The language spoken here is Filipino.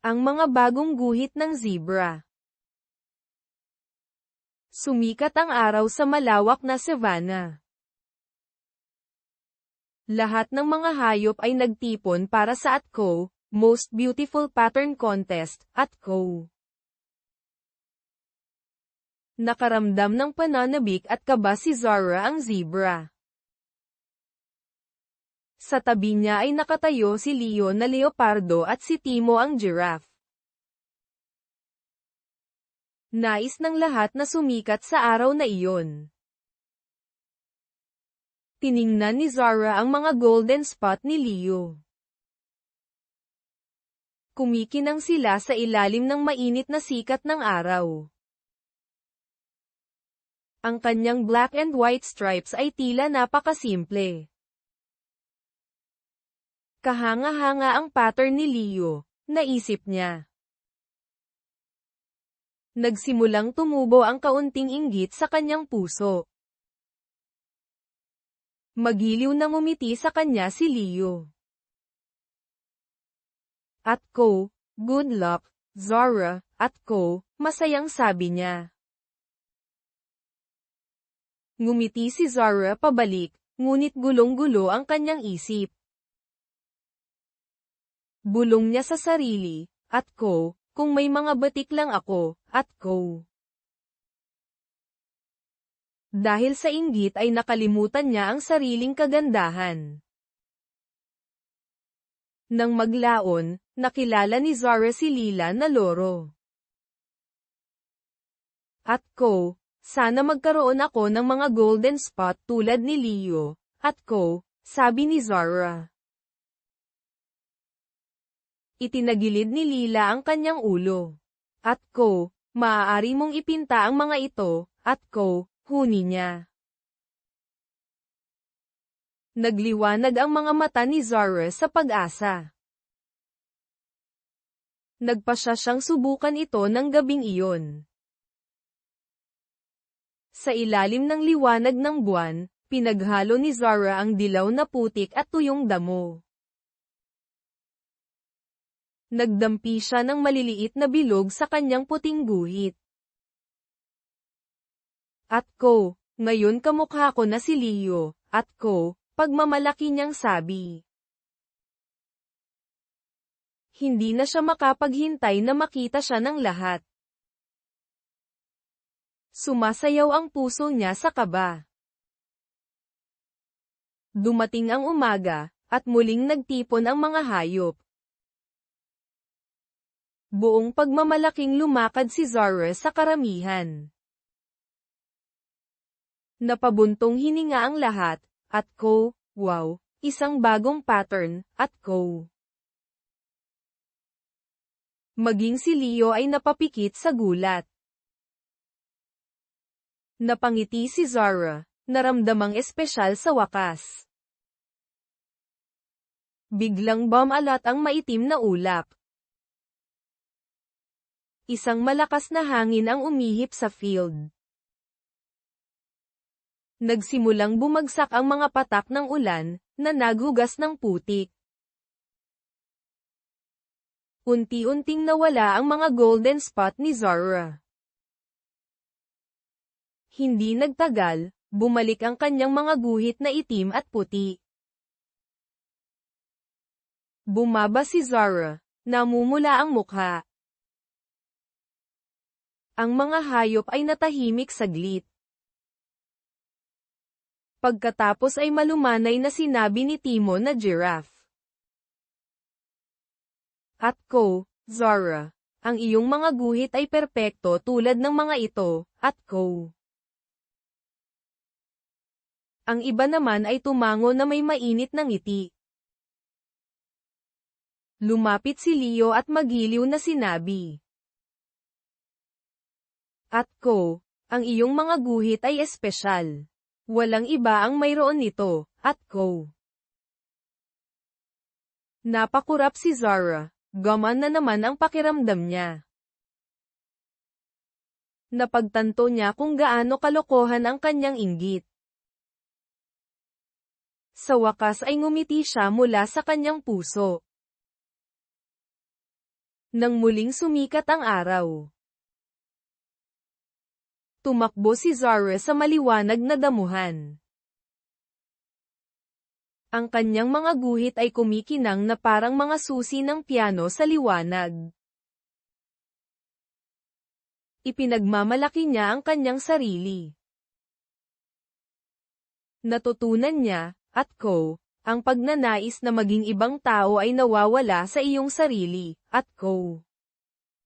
Ang mga bagong guhit ng zebra. Sumikat ang araw sa malawak na savanna. Lahat ng mga hayop ay nagtipon para sa Atco, Most Beautiful Pattern Contest, Atco. Nakaramdam ng pananabik at kaba si Zara ang zebra. Sa tabi niya ay nakatayo si Leo na leopardo at si Timo ang giraffe. Nais ng lahat na sumikat sa araw na iyon. Tiningnan ni Zara ang mga golden spot ni Leo. Kumikinang sila sa ilalim ng mainit na sikat ng araw. Ang kanyang black and white stripes ay tila napakasimple. Kahanga-hanga ang pattern ni Leo, naisip niya. Nagsimulang tumubo ang kaunting inggit sa kanyang puso. Magiliw na ngumiti sa kanya si Leo. At ko, good luck, Zara, at ko, masayang sabi niya. Ngumiti si Zara pabalik, ngunit gulong-gulo ang kanyang isip. Bulong niya sa sarili, at ko, kung may mga batik lang ako, at ko. Dahil sa inggit ay nakalimutan niya ang sariling kagandahan. Nang maglaon, nakilala ni Zara si Lila na loro. At ko, sana magkaroon ako ng mga golden spot tulad ni Leo, at ko, sabi ni Zara. Itinagilid ni Lila ang kanyang ulo. At ko, maaari mong ipinta ang mga ito, at ko, huni niya. Nagliwanag ang mga mata ni Zara sa pag-asa. Nagpa siya siyang subukan ito ng gabing iyon. Sa ilalim ng liwanag ng buwan, pinaghalo ni Zara ang dilaw na putik at tuyong damo. Nagdampi siya ng maliliit na bilog sa kanyang puting guhit. At ko, ngayon kamukha ko na si Leo, at ko, pagmamalaki niyang sabi. Hindi na siya makapaghintay na makita siya ng lahat. Sumasayaw ang puso niya sa kaba. Dumating ang umaga, at muling nagtipon ang mga hayop. Buong pagmamalaking lumakad si Zara sa karamihan. Napabuntong hininga ang lahat, at ko, wow, isang bagong pattern, at ko. Maging si Leo ay napapikit sa gulat. Napangiti si Zara, naramdamang espesyal sa wakas. Biglang bumalat ang maitim na ulap. Isang malakas na hangin ang umihip sa field. Nagsimulang bumagsak ang mga patak ng ulan, na naghugas ng putik. Unti-unting nawala ang mga golden spot ni Zara. Hindi nagtagal, bumalik ang kanyang mga guhit na itim at puti. Bumaba si Zara, namumula ang mukha. Ang mga hayop ay natahimik saglit. Pagkatapos ay malumanay na sinabi ni Timo na giraffe. At ko, Zara, ang iyong mga guhit ay perpekto tulad ng mga ito, at ko. Ang iba naman ay tumango na may mainit ng ngiti. Lumapit si Leo at magiliw na sinabi. At ko, ang iyong mga guhit ay espesyal. Walang iba ang mayroon nito, at ko. Napakurap si Zara, gaman na naman ang pakiramdam niya. Napagtanto niya kung gaano kalokohan ang kanyang inggit. Sa wakas ay ngumiti siya mula sa kanyang puso. Nang muling sumikat ang araw. Tumakbo si Zara sa maliwanag na damuhan. Ang kanyang mga guhit ay kumikinang na parang mga susi ng piano sa liwanag. Ipinagmamalaki niya ang kanyang sarili. Natutunan niya, at ko, ang pagnanais na maging ibang tao ay nawawala sa iyong sarili, at ko.